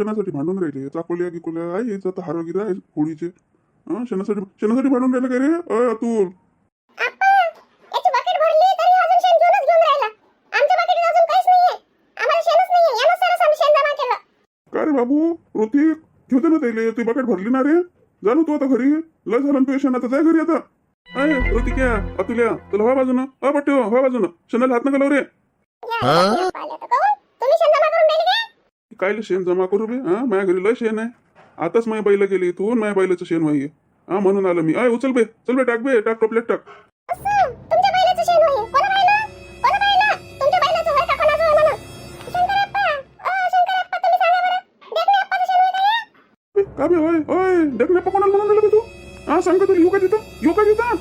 शेणासाठी भांडून राहिले. चाकोल्या गिकोल्या आहे याचं आता हार गिरा आहे होळीचे. हा शेणासाठी शेणासाठी भांडून राहिले काय रे? अय अतुल. काय रे बाबू? ऋतिक घेऊ दे ना त्याले. ती बकेट भरली ना रे? जा ना तू आता घरी. लय झालं ना तू शेणात जाय घरी आता. अय ऋतिक्या अतुल्या तुला व्हा बाजूनं. अ पट्टे व्हा बाजूनं. शेणाला हात नका लावू रे? तुम्ही राहिले काय कायले शेण जमा करू बे हा? माझ्या घरी लय शेण आहे. आताच माझ्या बैला गेली इथून माझ्या बैलाचं शेण माहिये हा म्हणून आलो मी. अय उचल बे. चल बे टाक बे. टाक टोपल्यात टाक. का? बे, होय होय. देखण्या पकोणाला म्हणून राहिलं बे तू? हा सांग का तुला. येऊ का तिथं? येऊ का तिथं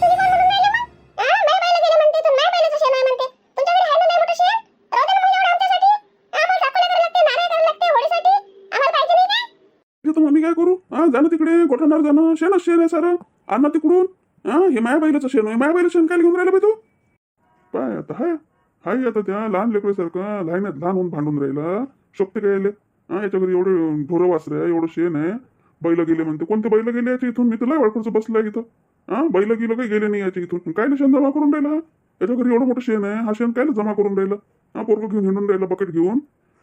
तुम्ही कोण म्हणून राहिले मग हा माझ्या बैला गेले म्हणते इथून माझ्या बैलाचं शेण आहे म्हणते तुमच्याकडे आहे ना लय मोठं शेण राहू दे ना मग एवढं आमच्यासाठी आम्हाला चाकोल्या करायला लागते नारळ करायला लागते होळीसाठी आम्हाला पाहिजे नाही काय तिथं मग मी काय करू हा जाणं तिकडे गोठणार जाणं शेणच शेण आहे सारं. आणणार तिकडून. हा हे माया बैलाचं शेण माया बैला शेण काय घेऊन राहिलं बाई तू? पाय आता हाय. हाय आता त्या लहान लेकरासारखं लहान लहान होऊन भांडून राहिलं. शोभते काय हा याच्या घरी एवढे ढोरं वासरे आहे एवढं शेण आहे. बैल गेले म्हणते. कोणते बैल गेले याच्या इथून? मी तुला वाळखुरचं बसलाय इथं. हा बैल गेलं काही गेले नाही याच्या इथून. काय शेण जमा करून राहिला हा? याच्या घरी एवढं मोठं शेण आहे. हा शेण काय जमा करून राहिलं? हा पोरगं घेऊन हिंडून राहिलं बकेट घेऊन.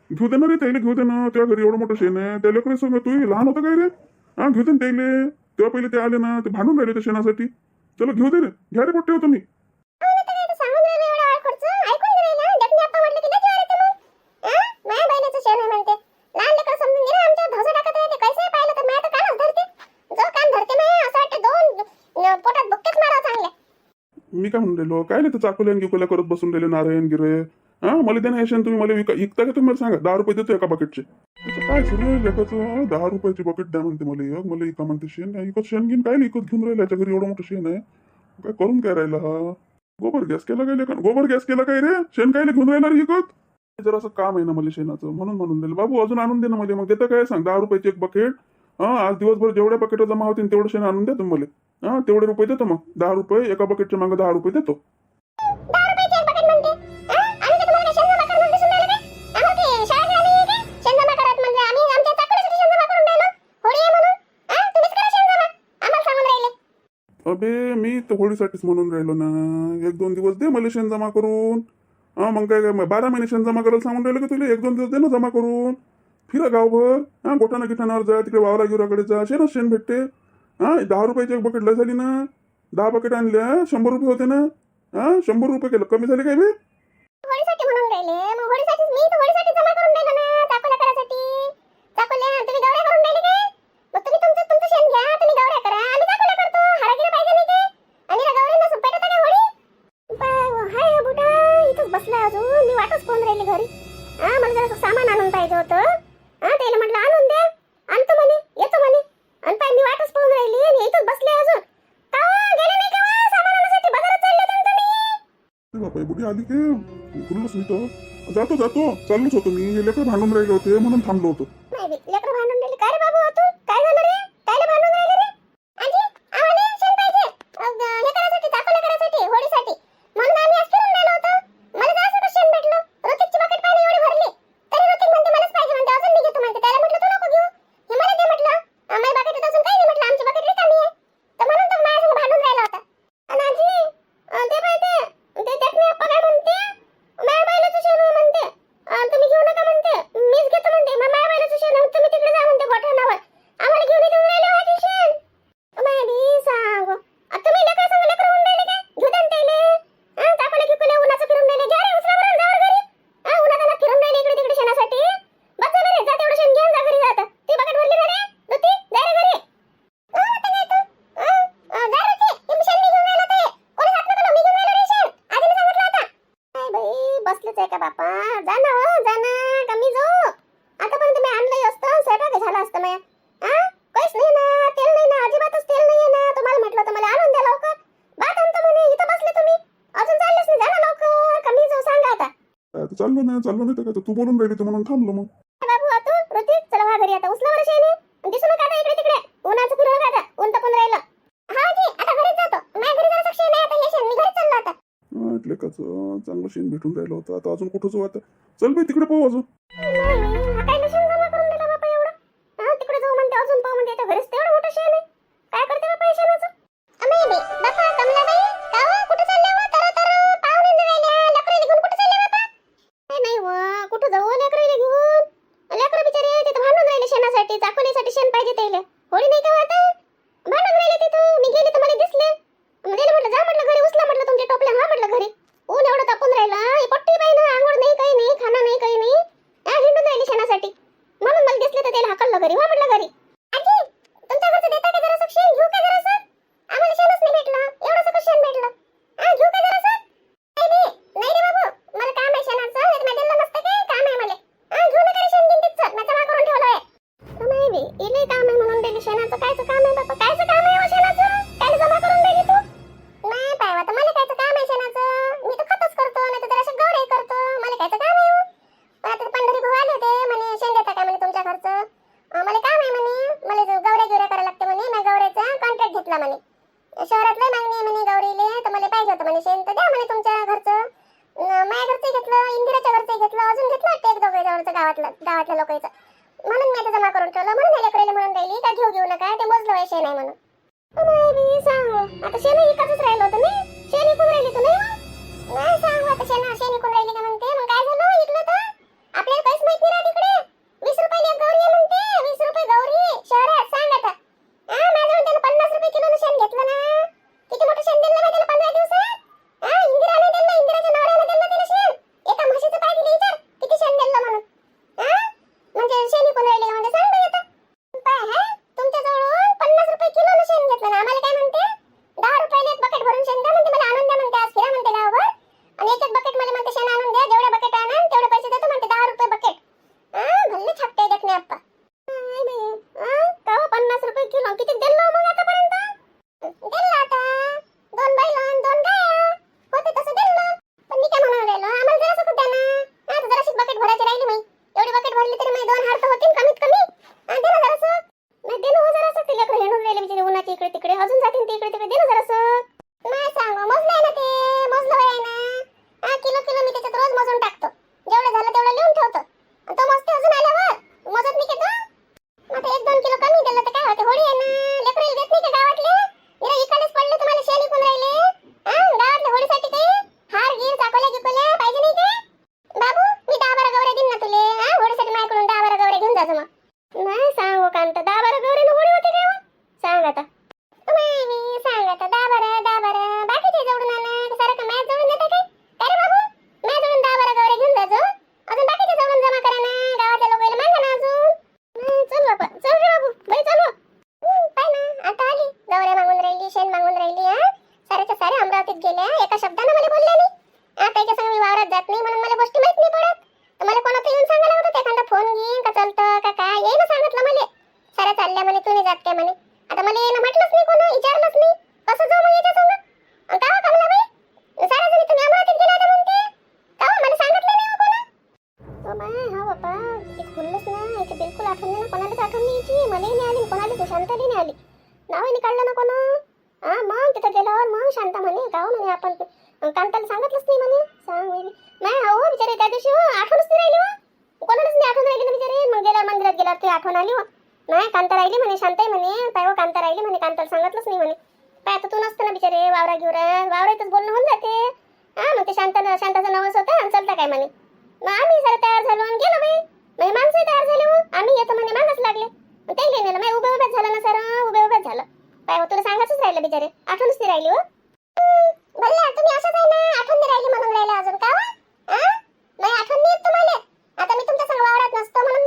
घेऊ दे ना रे त्याला घेऊ दे ना. त्या घरी एवढं मोठं शेण आहे. त्या लेकरे सांग तू लहान होतं काय रे? हा घेऊ दे ना त्याले तेव्हा पहिले ते आले ना ते भांडून राहिले त्या शेणासाठी चलो घेऊ दे रे घ्या रे पोट्टे होतो मी अहो, आता काय ते सांगून राहिले एवढा आळखोडचं? ऐकून नाही राहिलं. देखणे अप्पा म्हटलं की लय जीवावर येते मग. हा? चांगले. मी काय म्हणून राहिलो काय नाही तर चाकोल्या गिकोल्या करत बसून राहिले नारायण गिरे हा मला दे ना शेण तुम्ही मला विका विकता का तुम्ही मला सांगा दहा रुपये देतो एका बकेटचे काय सुरू लेखाचं? दहा रुपयाची बकेट द्या म्हणते मला. एक मला इका म्हणते शेण नाही इकत शेण घेऊन काय नाही इकत घेऊन राहिला? याच्या घरी एवढं मोठं शेण आहे. काय करून काय राहिला हा? गोबर गॅस केला काय लेखा गोबर गॅस केला काय रे? शेण काय घेऊन राहिला रे इकत जर असं काम आहे ना मला शेणाचं. म्हणून म्हणून दिलं. बाबू अजून आणून दे ना मला. मग देता काय? सांग. दहा रुपयाची एक बकेट हा आज दिवसभर जेवढ्या बकेट जमा होतील तेवढं शेण आणून द्या तुम्ही मला. हा तेवढे रुपये देतो मग. दहा रुपये एका बकेटच्या मागे दहा रुपये देतो. तर होळीसाठीच म्हणून राहिलो ना. एक दोन दिवस दे मला शेण जमा करून. हा मग काय काय बारा महिने शेण जमा करायला सांगून राहिलं की तुला? एक दोन दिवस दे ना जमा करून. फिरा गावभर. हा गोठाना गिठाणावर जा तिकडे वावरा गिराकडे जा. शेणच शेण भेटते. हा दहा रुपयाची एक बकेट लय झाली ना. दहा बकेट आणल्या शंभर रुपये होते ना. हा शंभर रुपये केलं. कमी झाले काय बे? मी तर जातो जातो. चाललोच होतो मी. हे लेकर भांडून राहिले होते म्हणून थांबलो होतो नाही बे, लेकरं भांडून राहिले काय रे बाबू तू काय झालं रे कायले भांडून राहिले रे आजी आम्हाला शेण पाहिजे अग, हे करायसाठी चाकोल्या करायसाठी होळीसाठी म्हणून आम्ही आज फिरून राहिलो होतो मला जायचं होतं शेण भेटलं ऋतिकची बकेट पाहिजे एवढी भरली तरी ऋतिक म्हणते मलाच पाहिजे म्हणते अजून मी घेतो म्हणते त्याला म्हटलं तू नको घेऊ हे मला दे म्हटलं अं, माझ्या बकेटीत अजून काही नाही म्हटलं आमची बकेट रिकामी आहे तर म्हणून तर माझ्या संग भांडून राहिला होता आणि आजी अं, ते पाहिजे ते देखणे अप्पा काय म्हणते माझ्या बैलाचं शेण आहे म्हणते अं, तुम्ही घेऊ नका म्हणते मीच घेतो म्हणते मग माझ्या बैलाचं शेण आहे, तुम्ही तिकडे जा म्हणते गोठ्यानावर आम्हाला घेऊन येऊन राहिले माझे शेण मायबी सांग आ, तुम्ही लेकरं संग लेकरं होऊन राहिले काय घेऊ द्या ना त्याले हा चाकोले गिकोले उन्हाचं फिरून राहिले घ्या रे उचला बरं जावर घरी हा उन्हात फिरून राहिले इकडे तिकडे शेणासाठी बस जा बरे जा तेवढं शेण घेऊन जा घरी जा आता ती बकेट भरली ना रे ऋती जा रे घरी अं, आता काय तू? अं, अं, जा ऋती, ते मी शेण नाही घेऊन राहिलो ते. कोणीच हात नको लावू, मी घेऊन राहिलो रे शेण. आजीने सांगितलं आता. काय जायचं आहे का बापा? जा ना हो जा ना कमी जाऊ? आतापर्यंत मी आणलंय असतं स्वयंपाक झाला असतं माझ्या. हा काहीच नाही ना तेल नाही ना अजिबातच तेल नाही ना. तुम्हाला म्हटलं तर मला आणून द्या लवकर. भात आणतो म्हणे इथं बसले तुम्ही. अजून चाललेच नाही जा ना लवकर कमी जाऊ सांगा आता. चाललो नाही चाललो नाही तर काय तू बोलून राहिली तर म्हणून थांबलो मग. चांगलं शेण भेटून राहिलं होतं. आता अजून कुठंच आता चल बाई तिकडे पाहू अजून. काय तिकडे जाऊ अजून 怎么 शांतली आली नावाने काढलं ना कोण? हा मग तिथं गेल्यावर मग शांता म्हणे का म्हणे आपण. कांताला सांगतलंच नाही म्हणे. सांग नाही हो बिचारे त्या दिवशी हो, आठवणच नाही राहिली वा कोणालाच नाही आठवण राहिली ना बिचारे. मग गेल्यावर मंदिरात गेल्यावर ते आठवण आली वा नाही कांता राहिली म्हणे शांत आहे म्हणे. पाय कांता राहिली म्हणे कांताला सांगतलंच नाही म्हणे. पाय आता तू नसतं ना बिचारे वावरा घेऊरा वावरातच बोलणं होऊन जाते. हा मग ते शांत शांताचा नवस होता आणि चलता काय म्हणे. मग आम्ही सर तयार झालो आणि गेलो बाई. म्हणजे माणसं तयार झाले आम्ही येतो म्हणे मागच लागले. ते काही नाही माय उभ्या झालं ना सर उभ्या उभ्याच झालं. काय तुला सांगायचंच राहिलं बिचारे. आठवणच ते राहिली हो. भल्ला तुम्ही असंच आहे ना? आठवण राहिली म्हणून राहिलं अजून. का नाही आठवण नाही तुम्हाला. आता मी तुमच्या संग वावरात नसतो म्हणून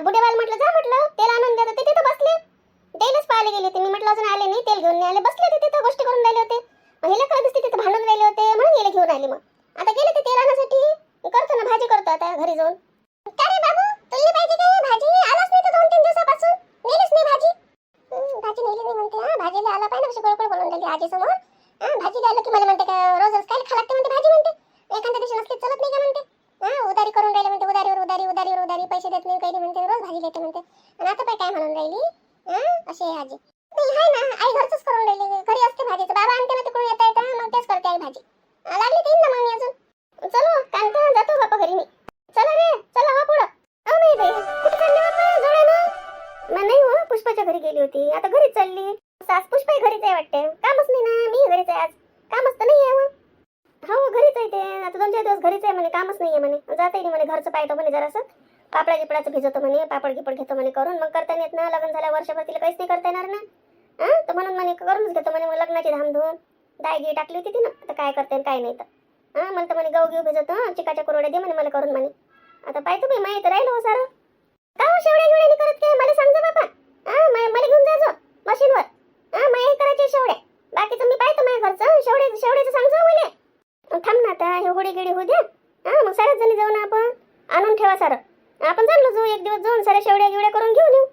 बुडेवाल म्हटलं जा म्हटलं तेल आणून द्या तर ते तिथं बसले. तेलच पाहायला गेले होते. मी म्हटलं अजून आले नाही तेल घेऊन नाही आले. बसले ते तिथं गोष्टी करून राहिले होते. मग हे लेकरं दिसते तिथं भांडून राहिले होते. म्हणून गेले घेऊन आले मग. आता गेले ते तेल आणण्यासाठी करतो ना भाजी करतो आता घरी जाऊन. काय रे बाबू तुला पाहिजे काय भाजी? आलाच नाही तर दोन तीन दिवसापासून. नेलीच नाही भाजी. भाजी नेली नाही म्हणते. हा भाजीला आला पाहिजे कशी बोलून राहिली आजी समोर. हा भाजी आलं की मला म्हणते का रोजच काय खा लागते म्हणते भाजी म्हणते. एखाद्या दिवशी नसली चलत नाही का म्हणते. उदारी करून राहिले म्हणते उदारीवर उदारी उदारीवर उदारी पैसे देत नाही काही नाही म्हणते रोज भाजी देते म्हणते. आणि आता पाय काय म्हणून राहिली? असे अशी आहे आजी. नाही हाय ना आई घरचंच करून राहिली घरी असते भाजीचं. बाबा आणते ना तिकडून येता येता मग तेच करते आई भाजी. लागली तर ना मग मी अजून. चलो कांता जातो बापा घरी मी. चला रे चला हा पुढं. अहो नाही बाई कुठे चालले बापा जोड्यानं? मग नाही हो पुष्पाच्या घरी गेली होती. आता घरी चालली. सास पुष्पाही घरीच आहे वाटते कामच नाही ना मी घरीच आहे आज कामच तर नाही आहे हो. हो घरीच आहे ते आता दोन चार दिवस घरीच आहे म्हणे कामच नाही आहे म्हणे जाता नाही म्हणे घरचं पाहतो म्हणे जरासं. पापडा गिपडाचं भिजवतो म्हणे पापड गिपड घेतो म्हणे करून. मग करता येत ना लग्न झाल्या वर्षभर तिला काहीच नाही करता येणार ना. हा? तर म्हणून म्हणे करूनच घेतो म्हणे. मग लग्नाची धामधूम. दाय गी टाकली होती ती ना. आता काय करते काय नाही तर. हा? मला तर म्हणे गहू घेऊ भिजवतो. हं, चिकाच्या कुरवड्या दे म्हणे मला करून म्हणे. आता पाहतो मी माहीत राहिलो हो सारं. का हो शेवड्या गिवड्या करत? काय? मला सांगतो बापा हा? मला घेऊन जायचो मशीनवर. हा? माय करायचे शेवड्या बाकीचं मी पाहतो माझ्या घरचं शेवडे शेवड्याचं सांग जा मला मग थांब ना आता हे होडी गिडी होऊ द्या हा मग साऱ्याच जणी जाऊ ना आपण आणून ठेवा सारं. आपण चाललो जाऊ एक दिवस जाऊन साऱ्या शेवड्या गिवड्या करून घेऊन येऊ.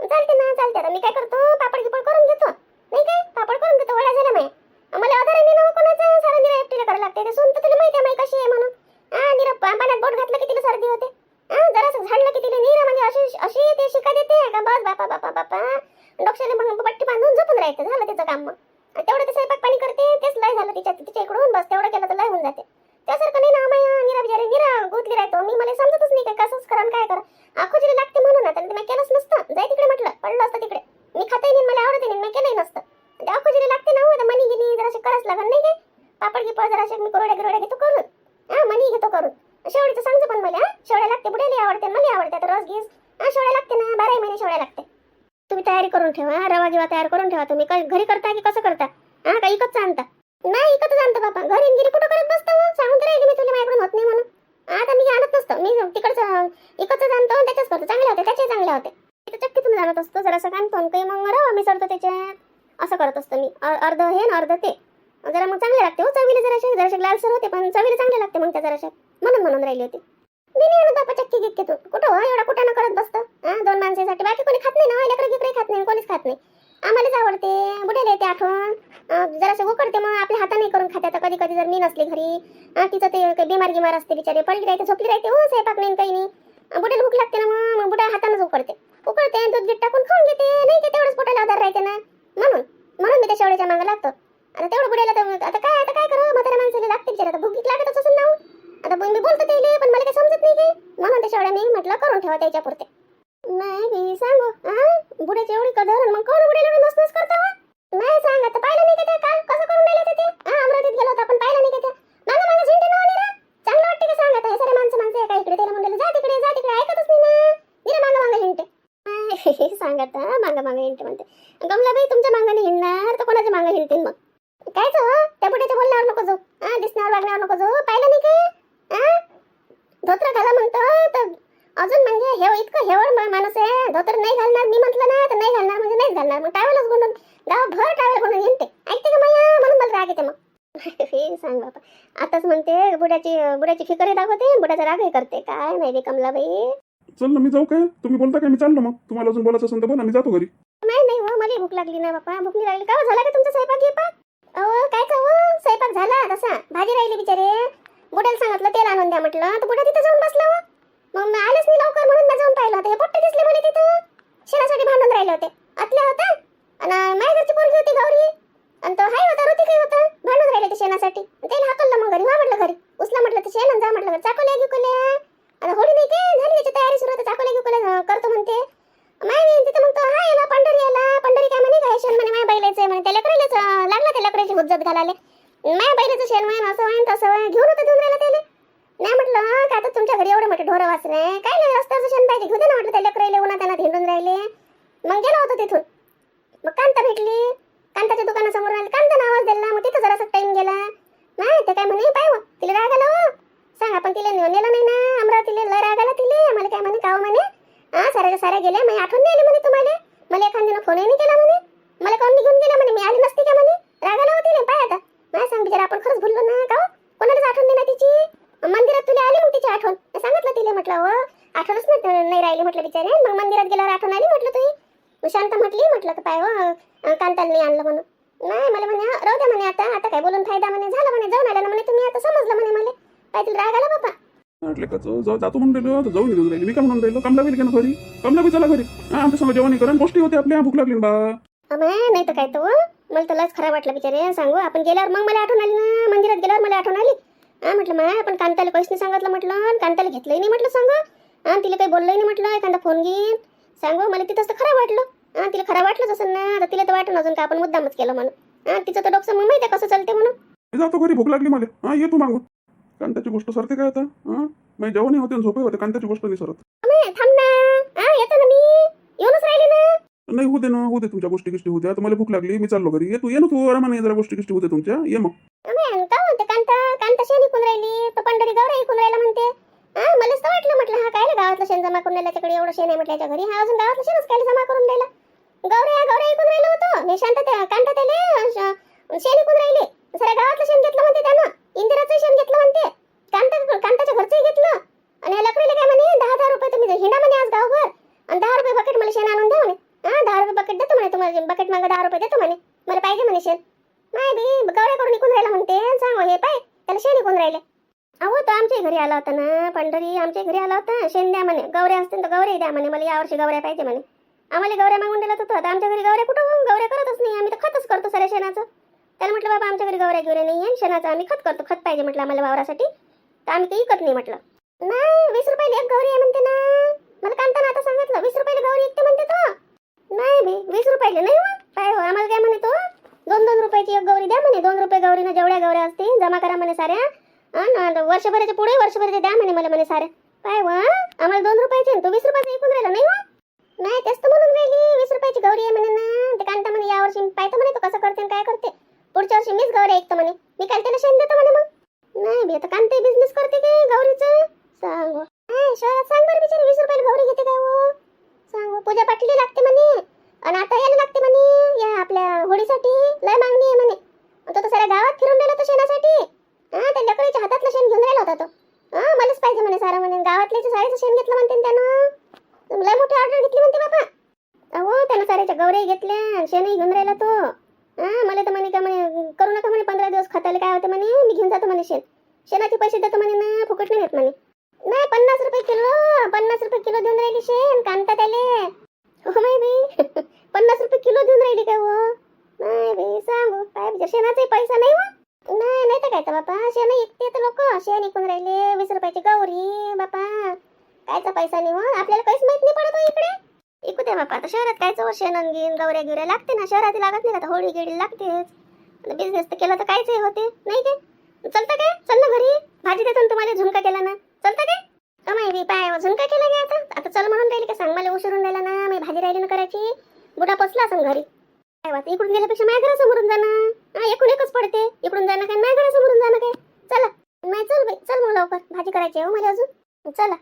चालते ना चालते आता मी काय करतो? पापड गिपड करून घेतो. नाही काय? पापड करून घेतो वड्या झाल्या माय. मला आधार नाही ना कोणाचं? सारा निरा एकटीला करायला लागते ते सोन तर तुला माहिती आहे माई कशी आहे म्हणून. हा निरा पाण्यात बोट घातलं की तिला सर्दी होते. हा जरासं झाडलं की तिला निरा म्हणजे अशी अशी ते शिका देते का बस बापा बापा बापा. डोक्याला मग पट्टी बांधून झोपून राहायचं झालं तिचं काम मग. तेवढं ते स्वयंपाक पाणी करते तेच लय झालं तिच्या तिच्या इकडून बस तेवढं केलं तर लय होऊन जाते. त्यासारखं नाही ना माया निरा बिचारे निरा गुतली राहतो मी मला समजतच नाही काय कसंच करा काय करा. आखोजीला लागते म्हणून आता मी केलंच नसतं. जाय तिकडे म्हटलं पडलं असतं तिकडे. मी खाताही नाही मला आवडते नाही मी केलंही नसतं. त्या आखोजीला लागते ना हो, आता मनी गिनी जराशे करायच लागत नाही काय? पापड गिपड जराशे मी करोड्या गिरोड्या घेतो करून. हा मनी घेतो करून. शेवडीचं सांगतो पण मला शेवड्या लागते बुड्याला आवडते मला आवडते आता रोज घेस हा शेवड्या लागते ना बाराही महिने शेवड्या लागते. तुम्ही तयारी करून ठेवा रवा गिवा तयार करून ठेवा तुम्ही. घरी करता की कसं करता हा का इकतच आणता नाही इकतच आणतो बापा घरी गिरी कुठं करत बसतो मग? सांगून तर राहिली मी तुला माझ्याकडून होत नाही म्हणून आता मी आणत नसतो मी तिकडचं इकतच आणतो आणि त्याच्याच करतो चांगले होते त्याचे चांगले होते तिथं चक्कीतून जाणत असतो जरासं आणतो आणि काही मग रवा मिसळतो त्याच्यात असं करत असतो मी अ- अर्ध हे ना अर्ध ते जरा मग चांगले लागते हो चवीला जराशे जराशे लालसर होते पण चवीला चांगले लागते मग त्या जराशे म्हणून म्हणून राहिली होती. मी आणत बापा चक्की गिक्कीतून कुठं हो? एवढा कुठं करत बसतं? दोन माणसासाठी बाकी कोणी खात नाही ना? लेकरं गिकरं खात नाही कोणीच खात नाही. आम्हालाच आवडते. बुड्याला येते आठवण. जरासं उकडते मग आपल्या हाताने करून खाते आता. कधी कधी जर मी नसली घरी तिचं ते काही बिमार गिमार असते बिचारे पडली राहते झोपली राहते. हो स्वयंपाक नाही काही नाही. अं, भूक लागते ना मग. मग बुड्या हातानंच उकडते. उकडते दूध बीट टाकून खाऊन घेते. नाही ते तेवढंच पोटाला आधार राहते ना. म्हणून म्हणून मी त्या शेवड्याच्या मागं लागतो. आता तेवढं बुढ्याला आता काय आता काय करू? म्हाताऱ्या माणसाला लागते बिचारा. आता भूक गीक लागतच ना हो. आता आता मी बोलतो त्याला पण मला काही समजत नाही काय म्हणून त्याच्या मी म्हटलं करून ठेवा त्याच्या पुरते. नाही बी सांगू हा बुड्याची एवढी कदर मग कोण बुड्याला एवढी मस्त करता नाही सांग आता पाहिलं नाही का ते काल कसं करून राहिले तिथे ते? हा अमरावतीत गेलो होतो आपण पाहिलं नाही का ते मागं मागं झेंडे नाव निरा चांगलं वाटते का सांग आता हे सारे माणसं माणसं एका इकडे? त्याला म्हणलं जा तिकडे जा तिकडे ऐकतच नाही ना. निरा मागं मागं हिंडते सांग आता मागं मागं झेंडे म्हणते गमलाबाई तुमच्या मागं हिंडणार तर कोणाच्या मागं हिंडतील मग कायच हो त्या बुड्याच्या बोलण्यावर नको जाऊ हा दिसण्यावर वागण्यावर नको जाऊ पाहिलं नाही का हा धोत्र घाला म्हणतो तर अजून म्हणजे हे इतकं हेवड मा- माणूस आहे धोतर नाही घालणार मी म्हटलं ना तर नाही घालणार म्हणजे नाहीच घालणार मग टावेलच गुंडून गावभर टावेल गुंडून हिंडते ऐकते का माया म्हणून मला राग येते मग हे सांग बाबा आताच म्हणते बुड्याची बुड्याची फिकरी दाखवते बुड्याचा रागही करते रे कमलाबाई चल ना मी जाऊ काय? तुम्ही बोलता काय? मी चाललो मग. तुम्हाला अजून बोलायचं असेल तर बोला मी जातो घरी. नाही नाही हो मला भूक लागली ना बापा. भूक नाही लागली. का हो, झाला का तुमचा स्वयंपाक गिपाक अहो काय हो स्वयंपाक झाला तसा. भाजी राहिली बिचारे. बुड्याला सांगितलं तेल आणून द्या म्हटलं. तर बुड्या तिथं जाऊन बसला हो. मग मी आलेच नाही लवकर म्हणून मी जाऊन पाहिलं होतं. हे पोट्टे दिसले मला तिथं. शेणासाठी भांडून राहिले होते. आतल्या होता. आणि माझ्या घरची पोरगी होती गौरी. आणि तो हाय होता ऋतिकही होता. भांडून राहिले ते शेणासाठी. त्याला हाकललं मग घरी वा म्हटलं घरी. उचला म्हटलं ते शेण आणि जा म्हटलं घरी. चाकोल्या गिकोल्या आता होळी नाही काय झाली त्याची तयारी सुरू होते चाकोल्या गिकोल्या करतो म्हणते. माय तिथं मग तो हा याला पंढरी याला पंढरी काय म्हणे काय शेण म्हणे माय बैलाचं म्हणे त्या करायलाच लागला त्या लकडाची हुज्जत घालायला. माय बैलाचं शेण म्हणे असं म्हणे तसं म्हणे घेऊन होतं घेऊन राहिला त्याला. नाही म्हटलं का आता तुमच्या घरी एवढे मोठे ढोरं वाचले काय नाही रस्त्याचं शेण पाहिजे. घेऊ दे ना म्हटलं त्या लेकराईले उन्हा त्यांना धिंडून राहिले. मग गेलो होतो तिथून. मग कांता भेटली. कांताच्या दुकानासमोर आली कांतानं आवाज दिला. मग तिथं जरासा टाईम गेला. नाही ते काय म्हणे पाय तिला राग आला हो. सांग आपण तिला नेऊन नेलं नाही ना अमरावतीला लय राग आला तिले. मला काय म्हणे गाव म्हणे? हा साऱ्याच्या साऱ्या गेल्या मी आठवण नाही आली म्हणे तुम्हाला? मला एखाद्यानं फोनही नाही केला म्हणे. मला कोण निघून गेला म्हणे? मी आली नसती का म्हणे? राग आला होती ना पाय आता मला सांग बिचारा आपण खरंच भुललो ना का कोणालाच आठवण नाही ना तिची. मंदिरात तुला आली मग तिची आठवण? सांगितलं तिला म्हटलं हो आठवणच नाही राहिली म्हटलं बिचारे. मग मंदिरात गेल्यावर आठवण आली म्हटलं तुम्ही शांत म्हटली म्हटलं का पाय हो अं, कांताला नाही आणलं म्हणून. नाही मला म्हणे राहू द्या म्हणे आता. आता काय बोलून फायदा म्हणे? झालं म्हणे जाऊन आल्या ना म्हणे तुम्ही आता समजलं म्हणे मला काय तुला राग आला बाबा. म्हटलं का जाऊ जाऊ- जातो म्हणून राहिलो तर जाऊन घेऊन राहिली. मी काय म्हणून राहिलो? कमला गेली का ना घरी? कमला बी चला घरी. हा आमच्यासमोर जेवण करा. गोष्टी होते आपल्या. भूक लागली ना बा. अमाय नाही तर काय तो? मला तर लयच खराब वाटलं बिचारे. सांगू आपण गेल्यावर मग मला आठवण आली ना? मंदिरात गेल्यावर मला आठवण आली. हा म्हटलं माय आपण कांताला काहीच नाही सांगितलं म्हटलं. आणि कांताला घेतलंही नाही म्हटलं सांग. हा तिला काही बोललंही नाही म्हटलं. एखादा फोन घेईन. सांगू मला तिथंच तर खराब वाटलं. हा तिला खराब वाटलंच असं ना आता तिला तर वाटून अजून का आपण मुद्दामच केलं म्हणून. हा तिचं तर डोकं मग माहिती आहे कसं चालते म्हणून. मी जातो घरी भूक लागली मला. हा ये तू मागून. कांताची गोष्ट सरते काय आता? हा? मी जेवणही होते झोपही होते कांताची गोष्ट नाही सरत. नाही दे ना दे तुमच्या गोष्टी किष्टी होत्या आता मला भूक लागली मी चाललो घरी. ये तू ये ना तू आरामाने जरा गोष्टी किष्टी होते तुमच्या. ये मग. हा मलाच तर वाटलं म्हटलं हा काय रे गावातलं शेण जमा करून त्याच्याकडे एवढं शेण आहे घरी. हा अजून गावातलं शेणच काय जमा करून राहिला? गौऱ्या गौऱ्या इकून राहिलो होतो. शांत कांता त्याले शेण राहिले. सगळ्या गावातलं शेण घेतलं म्हणते त्यानं. इंदिराचं शेण घेतलं म्हणते. कांता कांताच्या घरचंही घेतलं. आणि लकडीला काय म्हणे दहा दहा रुपये तुम्ही हिंडा म्हणे आज गावभर. आणि दहा रुपये बकेट मला शेण आणून द्या म्हणे. हा दहा रुपये बकेट देतो म्हणे तुम्हाला. बकेट मागं दहा रुपये देतो म्हणे. मला पाहिजे म्हणे शेण. नाही बी गौऱ्याकडून निघून राहिला म्हणते. सांग हो, हे पाय. त्याला शेण निघून राहिले. अहो तो आमच्या घरी आला होता ना. पंढरी आमच्या घरी आला होता. शेण द्या म्हणे. गौऱ्या असतील तर गौऱ्या द्या म्हणे. मला यावर्षी गौऱ्या पाहिजे म्हणे. आम्हाला गौऱ्या मागून दिला होता आमच्या घरी गौऱ्या कुठं? गौऱ्या करतच नाही. आम्ही तर खतच करतो साऱ्या शेणाचं. त्याला म्हटलं बाबा आमच्या घरी गवऱ्या गिवऱ्या नाही आहे शेणाचं आम्ही खत करतो. खत पाहिजे म्हटलं आम्हाला वावरासाठी. तर आम्ही काही करत नाही म्हटलं. नाही वीस रुपयाला एक गौरी आहे म्हणते ना. मला कांताना आता सांगितलं वीस रुपयाला गौरी एकते म्हणते तो. नाही बे वीस रुपयाला नाही हो. काय हो आम्हाला काय म्हणे तो? दोन दोन रुपयाची एक गौरी द्या म्हणे. दोन रुपये गौरीनं जेवढ्या गौऱ्या असतील जमा करा म्हणे साऱ्या. अन् वर्षभराच्या पुढे वर्षभराचे द्या म्हणे मला म्हणे साऱ्या. काय हो, वा आम्हाला दोन रुपयाचे तो वीस रुपयाचा ऐकून राहिला नाही वा नाही तेच तर म्हणून राहिली वीस रुपयाची गौरी आहे म्हणे ना. ते कांता म्हणे यावर्षी पाहतो म्हणे तो कसं करते काय करते. पुढच्या वर्षी मीच गौरी ऐकतो म्हणे. मी काल त्याला शेण देतो म्हणे मग. नाही बी आता कांते बिझनेस करते की गौरीचं? सांग. शहरात सांग बरं बिचारी वीस रुपयाला गौरी घेते काय हो? सांग. पूजा पाटली लागते म्हणे. आणि आता यायला लागते म्हणे या आपल्या होळीसाठी. लय मागणी आहे म्हणे. तो तर साऱ्या गावात फिरून राहिला होता शेणासाठी. हा त्या लकडीच्या हातातलं शेण घेऊन राहिला होता तो. हा मलाच पाहिजे म्हणे सारा म्हणे. गावातल्याचं साऱ्याचं शेण घेतलं म्हणते ना त्यानं. लय मोठी ऑर्डर घेतली म्हणते बाबा अहो त्यानं साऱ्याच्या गौऱ्या घेतल्या आणि शेणही घेऊन राहिला तो. हा मला तर म्हणे का म्हणे करू नका म्हणे पंधरा दिवस खाताले काय होते म्हणे मी घेऊन जातो म्हणे शेण. शेणाचे पैसे देतो म्हणे ना फुकट नाही देत म्हणे. नाही पन्नास रुपये किलो पन्नास रुपये किलो देऊन राहिली शेण कांता त्याले. हो माय बाई. पन्नास रुपये किलो देऊन राहिली काय हो? नाही बाई सांगू काय शेणाचाही पैसा नाही हो. नाही नाही तर काय तर बापा शेण ऐकते तर लोक शेण ऐकून राहिले वीस रुपयाची गौरी बापा. कायचा पैसा नाही हो? आपल्याला काहीच माहीत नाही पडत हो इकडे. ऐकू दे बापा आता शहरात कायचं हो शेण घेऊन गौऱ्या गिवऱ्या लागते ना शहरात लागत नाही का? होळी गिडी लागतेच. बिझनेस तर केला तर कायच हे होते नाही काय चलतं काय? चल ना घरी. भाजी देतो ना तुम्हाला झुणका केला ना. चलतं काय? अमाय बी पाय झुणका केला गे आता? आता चल म्हणून राहिली का सांग मला उशिरून राहिला ना मी भाजी राहिली ना करायची. बुडा पसला असं घरी. काय वाट इकडून गेल्यापेक्षा माझ्या घरासमोरून जाणं? हा एकूण एकच पडते. इकडून जाणं काय माझ्या घरासमोरून जाणं काय? चला. नाही चल बाई चल मग लवकर. भाजी करायची आहे हो मला अजून. चला.